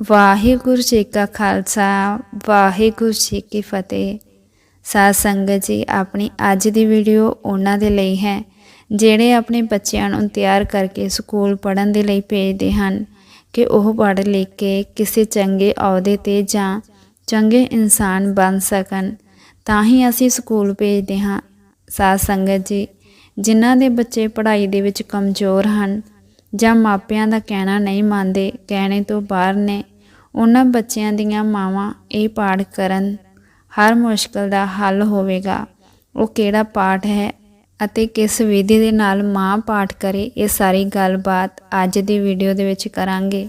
ਵਾਹਿਗੁਰੂ ਜੀ ਕਾ ਖਾਲਸਾ, ਵਾਹਿਗੁਰੂ ਜੀ ਕੀ ਫਤਿਹ। ਸਾਧ ਸੰਗਤ ਜੀ, ਆਪਣੀ ਅੱਜ ਦੀ ਵੀਡੀਓ ਉਹਨਾਂ ਦੇ ਲਈ ਹੈ, ਜਿਹੜੇ ਆਪਣੇ ਬੱਚਿਆਂ ਨੂੰ ਤਿਆਰ ਕਰਕੇ ਸਕੂਲ ਪੜ੍ਹਨ ਦੇ ਲਈ ਭੇਜਦੇ ਹਨ, ਕਿ ਉਹ ਪੜ੍ਹ ਲਿਖ ਕੇ ਕਿਸੇ ਚੰਗੇ ਅਹੁਦੇ ਤੇ ਜਾਂ ਚੰਗੇ ਇਨਸਾਨ ਬਣ ਸਕਣ। ਤਾਂ ਹੀ ਅਸੀਂ ਸਕੂਲ ਭੇਜਦੇ ਹਾਂ। ਸਾਧ ਸੰਗਤ ਜੀ, ਜਿਨ੍ਹਾਂ ਦੇ ਬੱਚੇ ਪੜ੍ਹਾਈ ਦੇ ਵਿੱਚ ਕਮਜ਼ੋਰ ਹਨ ਜਾਂ ਮਾਪਿਆਂ ਦਾ ਕਹਿਣਾ ਨਹੀਂ ਮੰਨਦੇ, ਕਹਿਣੇ ਤੋਂ ਬਾਹਰ ਨੇ। ਉਹਨਾਂ ਬੱਚਿਆਂ ਦੀਆਂ ਮਾਵਾਂ ਇਹ ਪਾਠ ਕਰਨ ਹਰ ਮੁਸ਼ਕਲ ਦਾ ਹੱਲ ਹੋਵੇਗਾ। ਉਹ ਕਿਹੜਾ ਪਾਠ ਹੈ ਅਤੇ ਕਿਸ ਵਿਧੀ ਦੇ ਨਾਲ ਮਾਂ ਪਾਠ ਕਰੇ, ਇਹ ਸਾਰੀ ਗੱਲਬਾਤ ਅੱਜ ਦੀ ਵੀਡੀਓ ਦੇ ਵਿੱਚ ਕਰਾਂਗੇ।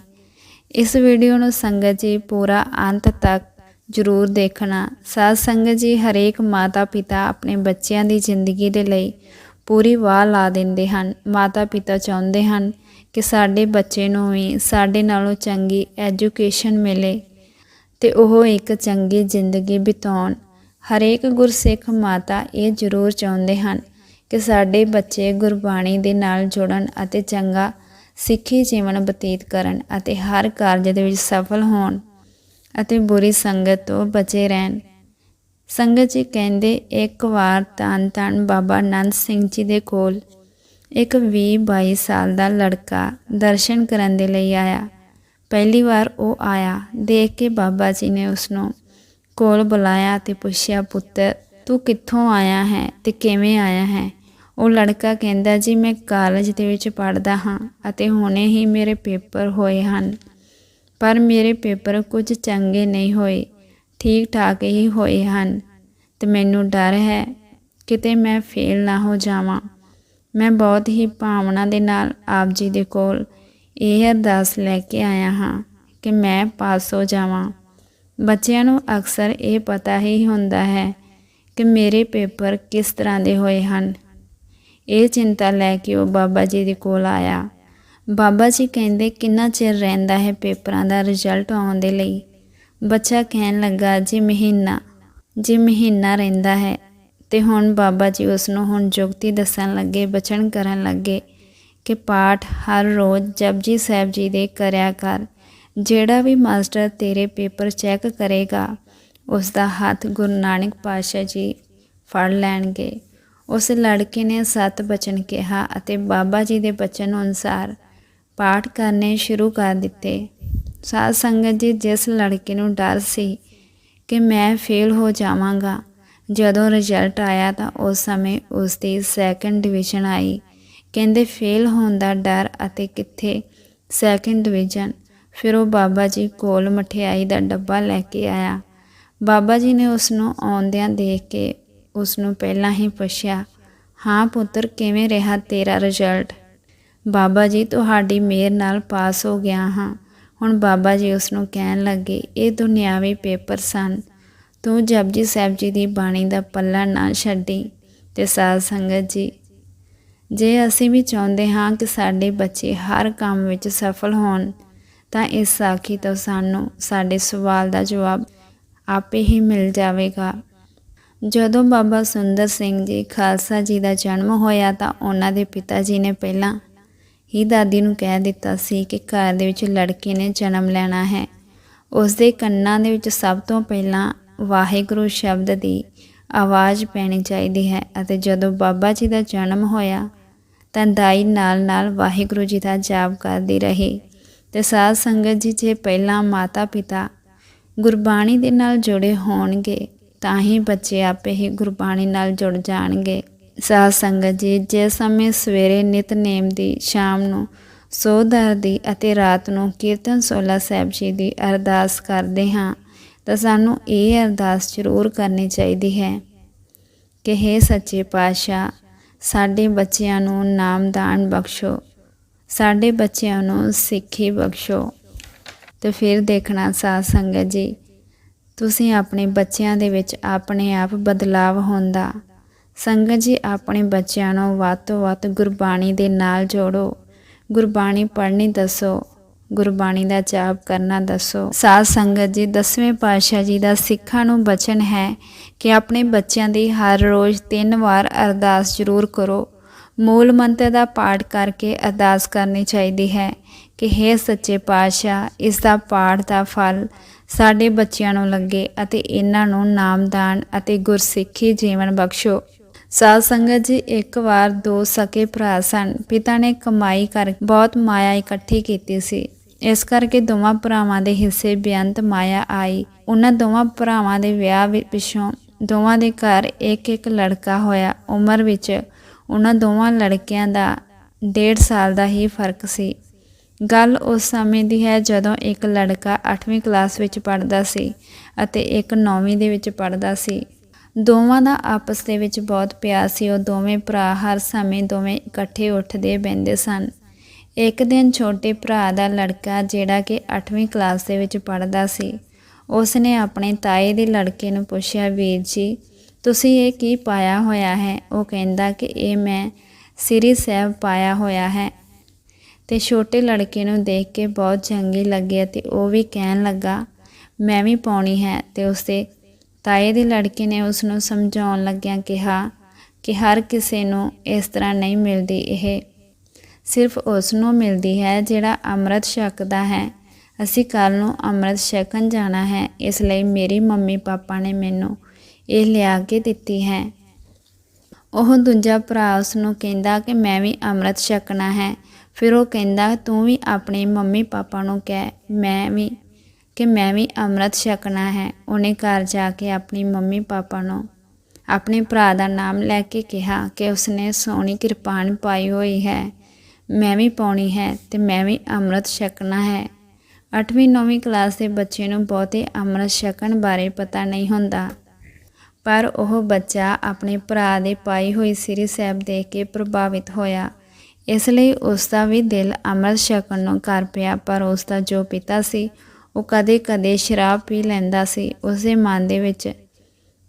ਇਸ ਵੀਡੀਓ ਨੂੰ ਸੰਗਤ ਜੀ ਪੂਰਾ ਅੰਤ ਤੱਕ ਜ਼ਰੂਰ ਦੇਖਣਾ। ਸਾਧ ਸੰਗਤ ਜੀ ਹਰੇਕ ਮਾਤਾ ਪਿਤਾ ਆਪਣੇ ਬੱਚਿਆਂ ਦੀ ਜ਼ਿੰਦਗੀ ਦੇ ਲਈ ਪੂਰੀ ਵਾਹ ਲਾ ਦਿੰਦੇ ਹਨ। ਮਾਤਾ ਪਿਤਾ ਚਾਹੁੰਦੇ ਹਨ ਕਿ ਸਾਡੇ ਬੱਚੇ ਨੂੰ ਵੀ ਸਾਡੇ ਨਾਲੋਂ ਚੰਗੀ ਐਜੂਕੇਸ਼ਨ ਮਿਲੇ ਤੇ ਉਹ ਇੱਕ ਚੰਗੀ ਜ਼ਿੰਦਗੀ ਬਿਤਾਉਣ। ਹਰੇਕ ਗੁਰਸਿੱਖ ਮਾਤਾ ਇਹ ਜ਼ਰੂਰ ਚਾਹੁੰਦੇ ਹਨ ਕਿ ਸਾਡੇ ਬੱਚੇ ਗੁਰਬਾਣੀ ਦੇ ਨਾਲ ਜੁੜਨ ਅਤੇ ਚੰਗਾ ਸਿੱਖੀ ਜੀਵਨ ਬਤੀਤ ਕਰਨ ਅਤੇ ਹਰ ਕਾਰਜ ਦੇ ਵਿੱਚ ਸਫਲ ਹੋਣ ਅਤੇ ਬੁਰੀ ਸੰਗਤ ਤੋਂ ਬਚੇ ਰਹਿਣ। ਸੰਗਤ ਜੀ ਕਹਿੰਦੇ, ਇੱਕ ਵਾਰ ਤਨ ਤਨ ਬਾਬਾ ਨੰਦ ਸਿੰਘ ਜੀ ਦੇ ਕੋਲ ਇੱਕ 20 22 ਸਾਲ ਦਾ ਲੜਕਾ ਦਰਸ਼ਨ ਕਰਨ ਦੇ ਲਈ ਆਇਆ। ਪਹਿਲੀ ਵਾਰ ਉਹ ਆਇਆ। ਦੇਖ ਕੇ ਬਾਬਾ ਜੀ ਨੇ ਉਸ ਨੂੰ ਕੋਲ ਬੁਲਾਇਆ ਤੇ ਪੁੱਛਿਆ ਪੁੱਤਰ ਤੂੰ ਕਿੱਥੋਂ ਆਇਆ ਹੈ ਤੇ ਕਿਵੇਂ ਆਇਆ ਹੈ? ਉਹ ਲੜਕਾ ਕਹਿੰਦਾ, ਜੀ, ਮੈਂ ਕਾਲਜ ਦੇ ਵਿੱਚ ਪੜ੍ਹਦਾ ਹਾਂ ਅਤੇ ਹੁਣੇ ਹੀ ਮੇਰੇ ਪੇਪਰ ਹੋਏ ਹਨ। ਪਰ ਮੇਰੇ ਪੇਪਰ ਕੁਝ ਚੰਗੇ ਨਹੀਂ ਹੋਏ ਠੀਕ ਠਾਕ ਹੀ ਹੋਏ ਹਨ ਤੇ ਮੈਨੂੰ ਡਰ ਹੈ ਕਿਤੇ ਮੈਂ ਫੇਲ ਨਾ ਹੋ ਜਾਵਾਂ। ਮੈਂ ਬਹੁਤ ਹੀ ਭਾਵਨਾ ਦੇ ਨਾਲ ਆਪ ਜੀ ਦੇ ਕੋਲ ਇਹ ਅਰਦਾਸ ਲੈ ਕੇ ਆਇਆ ਹਾਂ ਕਿ ਮੈਂ ਪਾਸ ਹੋ ਜਾਵਾਂ। ਬੱਚਿਆਂ ਨੂੰ ਅਕਸਰ ਇਹ ਪਤਾ ਹੀ ਹੁੰਦਾ ਹੈ ਕਿ ਮੇਰੇ ਪੇਪਰ ਕਿਸ ਤਰ੍ਹਾਂ ਦੇ ਹੋਏ ਹਨ। ਇਹ ਚਿੰਤਾ ਲੈ ਕੇ ਉਹ ਬਾਬਾ ਜੀ ਦੇ ਕੋਲ ਆਇਆ। ਬਾਬਾ ਜੀ ਕਹਿੰਦੇ, ਕਿੰਨਾ ਚਿਰ ਰਹਿੰਦਾ ਹੈ ਪੇਪਰਾਂ ਦਾ ਰਿਜ਼ਲਟ ਆਉਣ ਦੇ ਲਈ? ਬੱਚਾ ਕਹਿਣ ਲੱਗਾ, ਜੀ ਮਹੀਨਾ ਜੀ ਮਹੀਨਾ ਰਹਿੰਦਾ ਹੈ। ਤੇ ਹੁਣ ਬਾਬਾ ਜੀ ਉਸ ਨੂੰ ਹੁਣ ਜੁਗਤੀ ਦੱਸਣ ਲੱਗੇ, ਬਚਨ ਕਰਨ ਲੱਗੇ ਕਿ ਪਾਠ ਹਰ ਰੋਜ਼ ਜਪਜੀ ਸਾਹਿਬ ਜੀ ਦੇ ਕਰਿਆ ਕਰ। ਜਿਹੜਾ ਵੀ ਮਾਸਟਰ ਤੇਰੇ ਪੇਪਰ ਚੈੱਕ ਕਰੇਗਾ ਉਸ ਦਾ ਹੱਥ ਗੁਰੂ ਨਾਨਕ ਪਾਤਸ਼ਾਹ ਜੀ ਫੜ ਲੈਣਗੇ। ਉਸ ਲੜਕੇ ਨੇ ਸਤ ਬਚਨ ਕਿਹਾ ਅਤੇ ਬਾਬਾ ਜੀ ਦੇ ਬਚਨ ਅਨੁਸਾਰ ਪਾਠ ਕਰਨੇ ਸ਼ੁਰੂ ਕਰ ਦਿੱਤੇ। ਸਾਧ ਸੰਗਤ ਜੀ, ਜਿਸ ਲੜਕੇ ਨੂੰ ਡਰ ਸੀ ਕਿ ਮੈਂ ਫੇਲ ਹੋ ਜਾਵਾਂਗਾ ਜਦੋਂ ਰਿਜ਼ਲਟ ਆਇਆ ਤਾਂ ਉਸ ਸਮੇਂ ਉਸ ਦੀ ਸੈਕੰਡ ਡਿਵੀਜ਼ਨ ਆਈ। ਕਹਿੰਦੇ ਫੇਲ ਹੋਣ ਦਾ ਡਰ ਅਤੇ ਕਿੱਥੇ ਸੈਕੰਡ ਡਿਵੀਜ਼ਨ ਫਿਰ ਉਹ ਬਾਬਾ ਜੀ ਕੋਲ ਮਠਿਆਈ ਦਾ ਡੱਬਾ ਲੈ ਕੇ ਆਇਆ। ਬਾਬਾ ਜੀ ਨੇ ਉਸ ਨੂੰ ਆਉਂਦਿਆਂ ਦੇਖ ਕੇ ਉਸ ਨੂੰ ਪਹਿਲਾਂ ਹੀ ਪੁੱਛਿਆ, ਹਾਂ ਪੁੱਤਰ, ਕਿਵੇਂ ਰਿਹਾ ਤੇਰਾ ਰਿਜ਼ਲਟ ਬਾਬਾ ਜੀ, ਤੁਹਾਡੀ ਮਿਹਰ ਨਾਲ ਪਾਸ ਹੋ ਗਿਆ ਹਾਂ। ਹੁਣ ਬਾਬਾ ਜੀ ਉਸ ਨੂੰ ਕਹਿਣ ਲੱਗੇ, ਇਹ ਦੁਨਿਆਵੀ ਪੇਪਰ ਸਨ। ਤੂੰ ਜਪਜੀ ਸਾਹਿਬ ਜੀ ਦੀ ਬਾਣੀ ਦਾ ਪੱਲਾ ਨਾ ਛੱਡੀ ਤੇ ਸਾਧ ਸੰਗਤ ਜੀ, ਜੇ ਅਸੀਂ ਵੀ ਚਾਹੁੰਦੇ ਹਾਂ ਕਿ ਸਾਡੇ ਬੱਚੇ ਹਰ ਕੰਮ ਵਿੱਚ ਸਫਲ ਹੋਣ, ਤਾਂ ਇਸ ਸਾਖੀ ਤੋਂ ਸਾਨੂੰ ਸਾਡੇ ਸਵਾਲ ਦਾ ਜਵਾਬ ਆਪੇ ਹੀ ਮਿਲ ਜਾਵੇਗਾ। ਜਦੋਂ ਬਾਬਾ ਸੁੰਦਰ ਸਿੰਘ ਜੀ ਖਾਲਸਾ ਜੀ ਦਾ ਜਨਮ ਹੋਇਆ ਤਾਂ ਉਹਨਾਂ ਦੇ ਪਿਤਾ ਜੀ ਨੇ ਪਹਿਲਾਂ ਹੀ ਦਾਦੀ ਨੂੰ ਕਹਿ ਦਿੱਤਾ ਸੀ ਕਿ ਘਰ ਦੇ ਵਿੱਚ ਲੜਕੇ ਨੇ ਜਨਮ ਲੈਣਾ ਹੈ। ਉਸ ਦੇ ਕੰਨਾਂ ਦੇ ਵਿੱਚ ਸਭ ਤੋਂ ਪਹਿਲਾਂ ਵਾਹਿਗੁਰੂ ਸ਼ਬਦ ਦੀ ਆਵਾਜ਼ ਪੈਣੀ ਚਾਹੀਦੀ ਹੈ ਅਤੇ ਜਦੋਂ ਬਾਬਾ ਜੀ ਦਾ ਜਨਮ ਹੋਇਆ, ਤਾਂ ਦਾਈ ਨਾਲ ਨਾਲ ਵਾਹਿਗੁਰੂ ਜੀ ਦਾ ਜਾਪ ਕਰਦੀ ਰਹੀ। ਤੇ ਸਾਧ ਸੰਗਤ ਜੀ, ਜੇ ਪਹਿਲਾਂ ਮਾਤਾ ਪਿਤਾ ਗੁਰਬਾਣੀ ਦੇ ਨਾਲ ਜੁੜੇ ਹੋਣਗੇ, ਤਾਂ ਹੀ ਬੱਚੇ ਆਪੇ ਹੀ ਗੁਰਬਾਣੀ ਨਾਲ ਜੁੜ ਜਾਣਗੇ। ਸਾਧ ਸੰਗਤ ਜੀ, ਜਿਸ ਸਮੇਂ ਸਵੇਰੇ ਨਿਤਨੇਮ ਦੀ ਸ਼ਾਮ ਨੂੰ ਸੋਧਰ ਦੀ ਅਤੇ ਰਾਤ ਨੂੰ ਕੀਰਤਨ ਸੋਲਾ ਸਾਹਿਬ ਜੀ ਦੀ ਅਰਦਾਸ ਕਰਦੇ ਹਾਂ ਤਾਂ ਸਾਨੂੰ ਇਹ ਅਰਦਾਸ ਜ਼ਰੂਰ ਕਰਨੀ ਚਾਹੀਦੀ ਹੈ ਕਿ हे ਸੱਚੇ ਪਾਤਸ਼ਾਹ, ਸਾਡੇ ਬੱਚਿਆਂ ਨੂੰ ਨਾਮਦਾਨ ਬਖਸ਼ੋ, ਸਾਡੇ ਬੱਚਿਆਂ ਨੂੰ ਸਿੱਖੀ ਬਖਸ਼ੋ। ਤੇ ਫਿਰ ਦੇਖਣਾ ਸਾਧ ਸੰਗਤ ਜੀ, ਤੁਸੀਂ ਆਪਣੇ ਬੱਚਿਆਂ ਦੇ ਵਿੱਚ ਆਪਣੇ ਆਪ ਬਦਲਾਵ ਹੁੰਦਾ। ਸੰਗਤ ਜੀ, ਆਪਣੇ ਬੱਚਿਆਂ ਨੂੰ ਵੱਧ ਤੋਂ ਵੱਧ ਗੁਰਬਾਣੀ ਦੇ ਨਾਲ ਜੋੜੋ। ਗੁਰਬਾਣੀ ਪੜ੍ਹਨੀ ਦੱਸੋ। ਗੁਰਬਾਣੀ ਦਾ ਜਾਪ ਕਰਨਾ ਦੱਸੋ। ਸਾਧ ਸੰਗਤ ਜੀ, ਦਸਵੇਂ ਪਾਤਸ਼ਾਹ ਜੀ ਦਾ ਸਿੱਖਾਂ ਨੂੰ ਬਚਨ ਹੈ ਕਿ ਆਪਣੇ ਬੱਚਿਆਂ ਦੀ ਹਰ ਰੋਜ਼ ਤਿੰਨ ਵਾਰ ਅਰਦਾਸ ਜ਼ਰੂਰ ਕਰੋ। ਮੂਲ ਮੰਤਰ ਦਾ ਪਾਠ ਕਰਕੇ ਅਰਦਾਸ ਕਰਨੀ ਚਾਹੀਦੀ ਹੈ ਕਿ हे ਸੱਚੇ ਪਾਤਸ਼ਾਹ, ਇਸ ਦਾ ਪਾਠ ਦਾ ਫਲ ਸਾਡੇ ਬੱਚਿਆਂ ਨੂੰ ਲੱਗੇ ਅਤੇ ਇਹਨਾਂ ਨੂੰ ਨਾਮਦਾਨ ਅਤੇ ਗੁਰਸਿੱਖੀ ਜੀਵਨ ਬਖਸ਼ੋ। ਸਾਧ ਸੰਗਤ ਜੀ, ਇੱਕ ਵਾਰ ਦੋ ਸਕੇ ਭਰਾ ਸਨ। ਪਿਤਾ ਨੇ ਕਮਾਈ ਕਰ ਬਹੁਤ ਮਾਇਆ ਇਕੱਠੀ ਕੀਤੀ ਸੀ। ਇਸ ਕਰਕੇ ਦੋਵਾਂ ਭਰਾਵਾਂ ਦੇ ਹਿੱਸੇ ਬੇਅੰਤ ਮਾਇਆ ਆਈ। ਉਹਨਾਂ ਦੋਵਾਂ ਭਰਾਵਾਂ ਦੇ ਵਿਆਹ ਵਿ- ਪਿੱਛੋਂ ਦੋਵਾਂ ਦੇ ਘਰ ਇੱਕ ਇੱਕ ਲੜਕਾ ਹੋਇਆ। ਉਮਰ ਵਿੱਚ ਉਹਨਾਂ ਦੋਵਾਂ ਲੜਕਿਆਂ ਦਾ ਡੇਢ ਸਾਲ ਦਾ ਹੀ ਫ਼ਰਕ ਸੀ। ਗੱਲ ਉਸ ਸਮੇਂ ਦੀ ਹੈ ਜਦੋਂ ਇੱਕ ਲੜਕਾ 8ਵੀਂ ਕਲਾਸ ਵਿੱਚ ਪੜ੍ਹਦਾ ਸੀ ਅਤੇ ਇੱਕ 9ਵੀਂ ਦੇ ਵਿੱਚ ਪੜ੍ਹਦਾ ਸੀ। ਦੋਵਾਂ ਦਾ ਆਪਸ ਦੇ ਵਿੱਚ ਬਹੁਤ ਪਿਆਰ ਸੀ। ਉਹ ਦੋਵੇਂ ਭਰਾ ਹਰ ਸਮੇਂ ਦੋਵੇਂ ਇਕੱਠੇ ਉੱਠਦੇ ਬਹਿੰਦੇ ਸਨ। ਇੱਕ ਦਿਨ ਛੋਟੇ ਭਰਾ ਦਾ ਲੜਕਾ ਜਿਹੜਾ ਕਿ 8ਵੀਂ ਕਲਾਸ ਦੇ ਵਿੱਚ ਪੜ੍ਹਦਾ ਸੀ ਉਸ ਨੇ ਆਪਣੇ ਤਾਏ ਦੇ ਲੜਕੇ ਨੂੰ ਪੁੱਛਿਆ, ਵੀਰ ਜੀ, ਤੁਸੀਂ ਇਹ ਕੀ ਪਾਇਆ ਹੋਇਆ ਹੈ? ਉਹ ਕਹਿੰਦਾ ਕਿ, ਇਹ ਮੈਂ ਸ੍ਰੀ ਸਾਹਿਬ ਪਾਇਆ ਹੋਇਆ ਹੈ। ਤੇ ਛੋਟੇ ਲੜਕੇ ਨੂੰ ਦੇਖ ਕੇ ਬਹੁਤ ਚੰਗੀ ਲੱਗੀ ਅਤੇ ਉਹ ਵੀ ਕਹਿਣ ਲੱਗਾ, ਮੈਂ ਵੀ ਪਾਉਣੀ ਹੈ। ਤੇ ਉਸਦੇ ਤਾਏ ਦੇ ਲੜਕੇ ਨੇ ਉਸ ਨੂੰ ਸਮਝਾਉਣ ਲੱਗਿਆਂ ਕਿਹਾ ਕਿ ਹਰ ਕਿਸੇ ਨੂੰ ਇਸ ਤਰ੍ਹਾਂ ਨਹੀਂ ਮਿਲਦੀ ਇਹ ਸਿਰਫ ਉਸ ਨੂੰ ਮਿਲਦੀ ਹੈ ਜਿਹੜਾ ਅੰਮ੍ਰਿਤ ਛਕਦਾ ਹੈ। ਅਸੀਂ ਕੱਲ ਨੂੰ ਅੰਮ੍ਰਿਤ ਛਕਣ ਜਾਣਾ ਹੈ। ਇਸ ਲਈ ਮੇਰੀ ਮੰਮੀ ਪਾਪਾ ਨੇ ਮੈਨੂੰ ਇਹ ਲਿਆ ਕੇ ਦਿੱਤੀ ਹੈ। ਉਹ ਦੂਜਾ ਭਰਾ ਉਸ ਨੂੰ ਕਹਿੰਦਾ ਕਿ ਮੈਂ ਵੀ ਅੰਮ੍ਰਿਤ ਛਕਣਾ ਹੈ। ਫਿਰ ਉਹ ਕਹਿੰਦਾ, ਤੂੰ ਵੀ ਆਪਣੇ ਮੰਮੀ ਪਾਪਾ ਨੂੰ ਕਹਿ, ਮੈਂ ਵੀ, ਕਿ ਮੈਂ ਵੀ ਅੰਮ੍ਰਿਤ ਛਕਣਾ ਹੈ। ਉਹਨੇ ਘਰ ਜਾ ਕੇ ਆਪਣੀ ਮੰਮੀ ਪਾਪਾ ਨੂੰ ਆਪਣੇ ਭਰਾ ਦਾ ਨਾਮ ਲੈ ਕੇ ਕਿਹਾ ਕਿ ਉਸਨੇ ਸੋਹਣੀ ਕਿਰਪਾਨ ਪਾਈ ਹੋਈ ਹੈ। ਮੈਂ ਵੀ ਪਾਉਣੀ ਹੈ ਤੇ ਮੈਂ ਵੀ ਅੰਮ੍ਰਿਤ ਛਕਣਾ ਹੈ। 8ਵੀਂ 9ਵੀਂ ਕਲਾਸ ਦੇ ਬੱਚੇ ਨੂੰ ਬਹੁਤੇ ਅੰਮ੍ਰਿਤ ਛਕਣ ਬਾਰੇ ਪਤਾ ਨਹੀਂ ਹੁੰਦਾ। ਪਰ ਉਹ ਬੱਚਾ ਆਪਣੇ ਭਰਾ ਦੇ ਪਾਈ ਹੋਈ ਸ੍ਰੀ ਸਾਹਿਬ ਦੇਖ ਕੇ ਪ੍ਰਭਾਵਿਤ ਹੋਇਆ। ਇਸ ਲਈ ਉਸ ਦਾ ਵੀ ਦਿਲ ਅੰਮ੍ਰਿਤ ਛਕਣ ਨੂੰ ਕਰ ਪਿਆ, ਪਰ ਉਸ ਦਾ ਜੋ ਪਿਤਾ ਸੀ, ਉਹ ਕਦੇ-ਕਦੇ ਸ਼ਰਾਬ ਪੀ ਲੈਂਦਾ ਸੀ। ਉਸ ਦੇ ਮਨ ਦੇ ਵਿੱਚ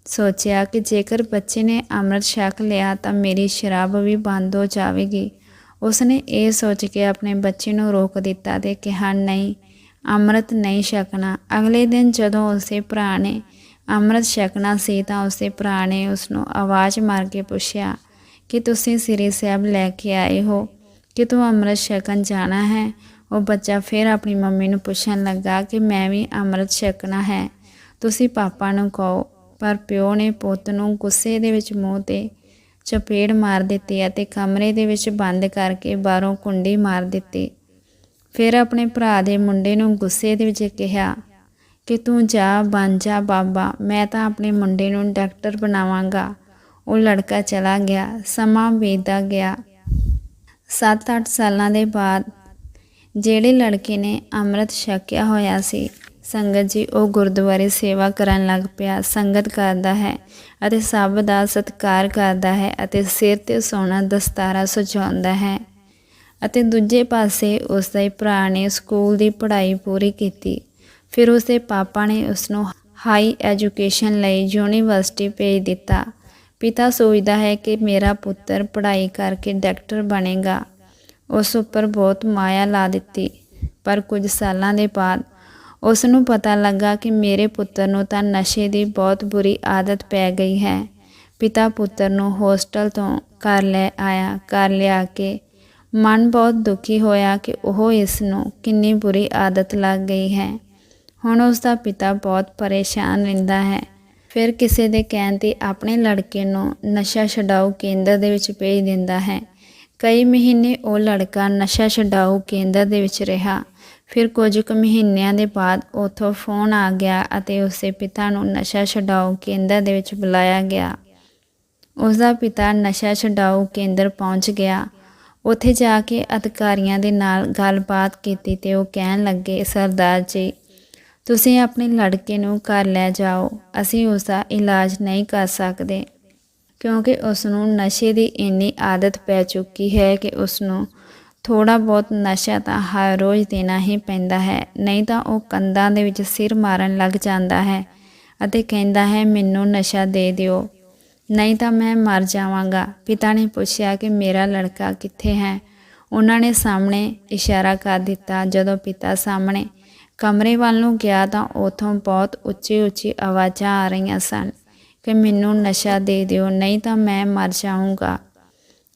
ਸੋਚਿਆ ਕਿ ਜੇਕਰ ਬੱਚੇ ਨੇ ਅੰਮ੍ਰਿਤ ਛਕ ਲਿਆ ਤਾਂ ਮੇਰੀ ਸ਼ਰਾਬ ਵੀ ਬੰਦ ਹੋ ਜਾਵੇਗੀ। ਉਸਨੇ ਇਹ ਸੋਚ ਕੇ ਆਪਣੇ ਬੱਚੇ ਨੂੰ ਰੋਕ ਦਿੱਤਾ ਤੇ ਕਿਹਾ, ਨਹੀਂ, ਅੰਮ੍ਰਿਤ ਨਹੀਂ ਛਕਣਾ। ਅਗਲੇ ਦਿਨ ਜਦੋਂ ਉਸੇ ਭਰਾ ਨੇ ਅੰਮ੍ਰਿਤ ਛਕਣਾ ਸੀ ਤਾਂ ਉਸੇ ਭਰਾ ਨੇ ਉਸ ਨੂੰ ਆਵਾਜ਼ ਮਾਰ ਕੇ ਪੁੱਛਿਆ, ਕਿ ਤੁਸੀਂ ਸ੍ਰੀ ਸਾਹਿਬ ਲੈ ਕੇ ਆਏ ਹੋ? ਕਿ ਤੂੰ ਅੰਮ੍ਰਿਤ ਛਕਣ ਜਾਣਾ ਹੈ? ਉਹ ਬੱਚਾ ਫਿਰ ਆਪਣੀ ਮੰਮੀ ਨੂੰ ਪੁੱਛਣ ਲੱਗਾ ਕਿ, ਮੈਂ ਵੀ ਅੰਮ੍ਰਿਤ ਛਕਣਾ ਹੈ। ਤੁਸੀਂ ਪਾਪਾ ਨੂੰ ਕਹੋ, ਪਰ ਪਿਓ ਨੇ ਪੁੱਤ ਨੂੰ ਗੁੱਸੇ ਦੇ ਵਿੱਚ ਮੂੰਹ ਤੇ ਚਪੇੜ ਮਾਰ ਦਿੱਤੀ ਅਤੇ ਕਮਰੇ ਦੇ ਵਿੱਚ ਬੰਦ ਕਰਕੇ ਬਾਹਰੋਂ ਕੁੰਡੀ ਮਾਰ ਦਿੱਤੀ। ਫਿਰ ਆਪਣੇ ਭਰਾ ਦੇ ਮੁੰਡੇ ਨੂੰ ਗੁੱਸੇ ਦੇ ਵਿੱਚ ਕਿਹਾ, ਕਿ ਤੂੰ ਜਾ, ਬਣ ਜਾ ਬਾਬਾ, ਮੈਂ ਤਾਂ ਆਪਣੇ ਮੁੰਡੇ ਨੂੰ ਡਾਕਟਰ ਬਣਾਵਾਂਗਾ। ਉਹ ਲੜਕਾ ਚਲਾ ਗਿਆ, ਸਮਾਂ ਬੀਤਦਾ ਗਿਆ। 7-8 ਸਾਲਾਂ ਦੇ ਬਾਅਦ ਜਿਹੜੇ ਲੜਕੇ ਨੇ ਅੰਮ੍ਰਿਤ ਛਕਿਆ ਹੋਇਆ ਸੀ ਸੰਗਤ ਜੀ, ਉਹ ਗੁਰਦੁਆਰੇ ਸੇਵਾ ਕਰਨ ਲੱਗ ਪਿਆ। ਸੰਗਤ ਕਰਦਾ ਹੈ ਅਤੇ ਸਭ ਦਾ ਸਤਿਕਾਰ ਕਰਦਾ ਹੈ ਅਤੇ ਸਿਰ ਤੇ ਸੋਨਾ ਦਸਤਾਰਾ ਸਜਾਉਂਦਾ ਹੈ ਅਤੇ ਦੂਜੇ ਪਾਸੇ ਉਸ ਦੇ ਭਰਾ ਨੇ ਸਕੂਲ ਦੀ ਪੜ੍ਹਾਈ ਪੂਰੀ ਕੀਤੀ। ਫਿਰ ਉਸ ਦੇ ਪਾਪਾ ਨੇ ਉਸ ਨੂੰ ਹਾਈ ਐਜੂਕੇਸ਼ਨ ਲਈ ਯੂਨੀਵਰਸਿਟੀ ਭੇਜ ਦਿੱਤਾ। ਪਿਤਾ ਸੋਚਦਾ ਹੈ ਕਿ ਮੇਰਾ ਪੁੱਤਰ ਪੜ੍ਹਾਈ ਕਰਕੇ ਡਾਕਟਰ ਬਣੇਗਾ। ਉਸ ਉੱਪਰ ਬਹੁਤ ਮਾਇਆ ਲਾ ਦਿੱਤੀ। ਪਰ ਕੁਝ ਸਾਲਾਂ ਦੇ ਬਾਅਦ ਉਸ ਨੂੰ ਪਤਾ ਲੱਗਾ ਕਿ ਮੇਰੇ ਪੁੱਤਰ ਨੂੰ ਤਾਂ ਨਸ਼ੇ ਦੀ ਬਹੁਤ ਬੁਰੀ ਆਦਤ ਪੈ ਗਈ ਹੈ। ਪਿਤਾ ਪੁੱਤਰ ਨੂੰ ਹੋਸਟਲ ਤੋਂ ਘਰ ਲੈ ਆਇਆ, ਘਰ ਲਿਆ ਕੇ ਮਨ ਬਹੁਤ ਦੁਖੀ ਹੋਇਆ ਕਿ ਉਹ ਇਸ ਨੂੰ ਕਿੰਨੀ ਬੁਰੀ ਆਦਤ ਲੱਗ ਗਈ ਹੈ। ਹੁਣ ਉਸ ਦਾ ਪਿਤਾ ਬਹੁਤ ਪਰੇਸ਼ਾਨ ਰਹਿੰਦਾ ਹੈ। ਫਿਰ ਕਿਸੇ ਦੇ ਕਹਿਣ ਤੇ ਆਪਣੇ ਲੜਕੇ ਨੂੰ ਨਸ਼ਾ ਛਡਾਊ ਕੇਂਦਰ ਦੇ ਵਿੱਚ ਭੇਜ ਦਿੰਦਾ ਹੈ। ਕਈ ਮਹੀਨੇ ਉਹ ਲੜਕਾ ਨਸ਼ਾ ਛਡਾਊ ਕੇਂਦਰ ਦੇ ਵਿੱਚ ਰਿਹਾ। ਫਿਰ ਕੁਝ ਕੁ ਮਹੀਨਿਆਂ ਦੇ ਬਾਅਦ ਉਥੋਂ ਫੋਨ ਆ ਗਿਆ ਅਤੇ ਉਸਦੇ ਪਿਤਾ ਨੂੰ ਨਸ਼ਾ ਛਡਾਊ ਕੇਂਦਰ ਦੇ ਵਿੱਚ ਬੁਲਾਇਆ ਗਿਆ। ਉਸਦਾ ਪਿਤਾ ਨਸ਼ਾ ਛਡਾਓ ਕੇਂਦਰ ਪਹੁੰਚ ਗਿਆ। ਉੱਥੇ ਜਾ ਕੇ ਅਧਿਕਾਰੀਆਂ ਦੇ ਨਾਲ ਗੱਲਬਾਤ ਕੀਤੀ ਤੇ ਉਹ ਕਹਿਣ ਲੱਗੇ, ਸਰਦਾਰ ਜੀ, ਤੁਸੀਂ ਆਪਣੇ ਲੜਕੇ ਨੂੰ ਘਰ ਲੈ ਜਾਓ। ਅਸੀਂ ਉਸ ਦਾ ਇਲਾਜ ਨਹੀਂ ਕਰ ਸਕਦੇ, ਕਿਉਂਕਿ ਉਸ ਨੂੰ ਨਸ਼ੇ ਦੀ ਇੰਨੀ ਆਦਤ ਪੈ ਚੁੱਕੀ ਹੈ ਕਿ ਉਸ ਨੂੰ ਥੋੜਾ ਬਹੁਤ ਨਸ਼ਾ ਤਾਂ ਹਰ ਰੋਜ਼ ਦੇਣਾ ਹੀ ਪੈਂਦਾ ਹੈ, ਨਹੀਂ ਤਾਂ ਉਹ ਕੰਧਾਂ ਦੇ ਵਿੱਚ ਸਿਰ ਮਾਰਨ ਲੱਗ ਜਾਂਦਾ ਹੈ ਅਤੇ ਕਹਿੰਦਾ ਹੈ, ਮੈਨੂੰ ਨਸ਼ਾ ਦੇ ਦਿਓ। ਨਹੀਂ ਤਾਂ ਮੈਂ ਮਰ ਜਾਵਾਂਗਾ। ਪਿਤਾ ਨੇ ਪੁੱਛਿਆ ਕਿ, ਮੇਰਾ ਲੜਕਾ ਕਿੱਥੇ ਹੈ? ਉਹਨਾਂ ਨੇ ਸਾਹਮਣੇ ਇਸ਼ਾਰਾ ਕਰ ਦਿੱਤਾ। ਜਦੋਂ ਪਿਤਾ ਸਾਹਮਣੇ ਕਮਰੇ ਵੱਲ ਨੂੰ ਗਿਆ ਤਾਂ ਉਥੋਂ ਬਹੁਤ ਉੱਚੀ ਉੱਚੀ ਆਵਾਜ਼ਾਂ ਆ ਰਹੀਆਂ ਸਨ ਕਿ, ਮੈਨੂੰ ਨਸ਼ਾ ਦੇ ਦਿਓ, ਨਹੀਂ ਤਾਂ ਮੈਂ ਮਰ ਜਾਊਂਗਾ।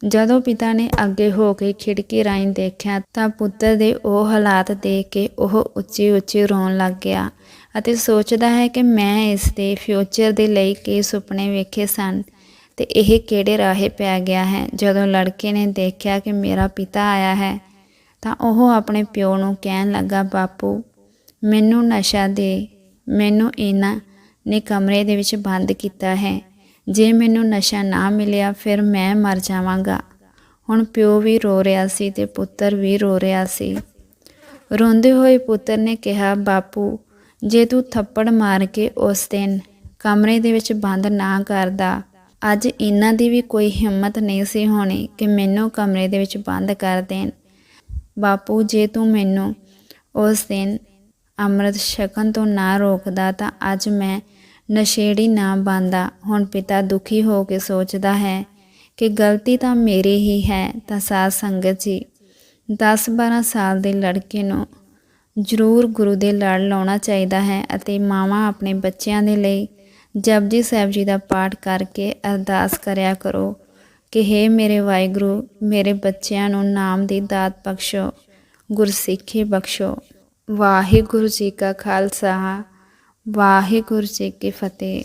ਜਦੋਂ ਪਿਤਾ ਨੇ ਅੱਗੇ ਹੋ ਕੇ ਖਿੜਕੀ ਰਾਹੀਂ ਦੇਖਿਆ ਤਾਂ ਪੁੱਤਰ ਦੇ ਉਹ ਹਾਲਾਤ ਦੇਖ ਕੇ ਉਹ ਉੱਚੀ ਉੱਚੀ ਰੋਣ ਲੱਗ ਗਿਆ ਅਤੇ ਸੋਚਦਾ ਹੈ ਕਿ ਮੈਂ ਇਸ ਦੇ ਫਿਊਚਰ ਦੇ ਲਈ ਕੀ ਸੁਪਨੇ ਵੇਖੇ ਸਨ ਤੇ ਇਹ ਕਿਹੜੇ ਰਾਹੇ ਪੈ ਗਿਆ ਹੈ। ਜਦੋਂ ਲੜਕੇ ਨੇ ਦੇਖਿਆ ਕਿ ਮੇਰਾ ਪਿਤਾ ਆਇਆ ਹੈ ਤਾਂ ਉਹ ਆਪਣੇ ਪਿਓ ਨੂੰ ਕਹਿਣ ਲੱਗਾ, ਬਾਪੂ, ਮੈਨੂੰ ਨਸ਼ਾ ਦੇ, ਮੈਨੂੰ ਇਹਨਾਂ ਨੇ ਕਮਰੇ ਦੇ ਵਿੱਚ ਬੰਦ ਕੀਤਾ ਹੈ। ਜੇ ਮੈਨੂੰ ਨਸ਼ਾ ਨਾ ਮਿਲਿਆ, ਫਿਰ ਮੈਂ ਮਰ ਜਾਵਾਂਗਾ। ਹੁਣ ਪਿਓ ਵੀ ਰੋ ਰਿਹਾ ਸੀ ਤੇ ਪੁੱਤਰ ਵੀ ਰੋ ਰਿਹਾ ਸੀ। ਰੋਂਦੇ ਹੋਏ ਪੁੱਤਰ ਨੇ ਕਿਹਾ, ਬਾਪੂ, ਜੇ ਤੂੰ ਥੱਪੜ ਮਾਰ ਕੇ ਉਸ ਦਿਨ ਕਮਰੇ ਦੇ ਵਿੱਚ ਬੰਦ ਨਾ ਕਰਦਾ, ਅੱਜ ਇਹਨਾਂ ਦੀ ਵੀ ਕੋਈ ਹਿੰਮਤ ਨਹੀਂ ਸੀ ਹੋਣੀ ਕਿ ਮੈਨੂੰ ਕਮਰੇ ਦੇ ਵਿੱਚ ਬੰਦ ਕਰ ਦੇਣ। ਬਾਪੂ, ਜੇ ਤੂੰ ਮੈਨੂੰ ਉਸ ਦਿਨ ਅੰਮ੍ਰਿਤ ਛਕਣ ਤੋਂ ਨਾ ਰੋਕਦਾ, ਤਾਂ ਅੱਜ ਮੈਂ ਨਸ਼ੇੜੀ ਨਾ ਬੰਦਾ ਹੁਣ ਪਿਤਾ ਦੁਖੀ ਹੋ ਕੇ ਸੋਚਦਾ ਹੈ ਕਿ ਗਲਤੀ ਤਾਂ ਮੇਰੀ ਹੀ ਹੈ, ਤਾਂ ਸਾਧ ਸੰਗਤ ਜੀ। 10-12 ਸਾਲ ਦੇ ਲੜਕੇ ਨੂੰ ਜ਼ਰੂਰ ਗੁਰੂ ਦੇ ਲੜ ਲਾਉਣਾ ਚਾਹੀਦਾ ਹੈ ਅਤੇ ਮਾਵਾਂ ਆਪਣੇ ਬੱਚਿਆਂ ਦੇ ਲਈ ਜਪਜੀ ਸਾਹਿਬ ਜੀ ਦਾ ਪਾਠ ਕਰਕੇ ਅਰਦਾਸ ਕਰਿਆ ਕਰੋ ਕਿ ਹੇ ਮੇਰੇ ਵਾਹਿਗੁਰੂ, ਮੇਰੇ ਬੱਚਿਆਂ ਨੂੰ ਨਾਮ ਦੀ ਦਾਤ ਬਖਸ਼ੋ, ਗੁਰਸਿੱਖੀ ਬਖਸ਼ੋ। ਵਾਹਿਗੁਰੂ ਜੀ ਕਾ ਖਾਲਸਾ। ਵਾਹਿਗੁਰੂ ਜੀ ਕੀ ਫਤਿਹ।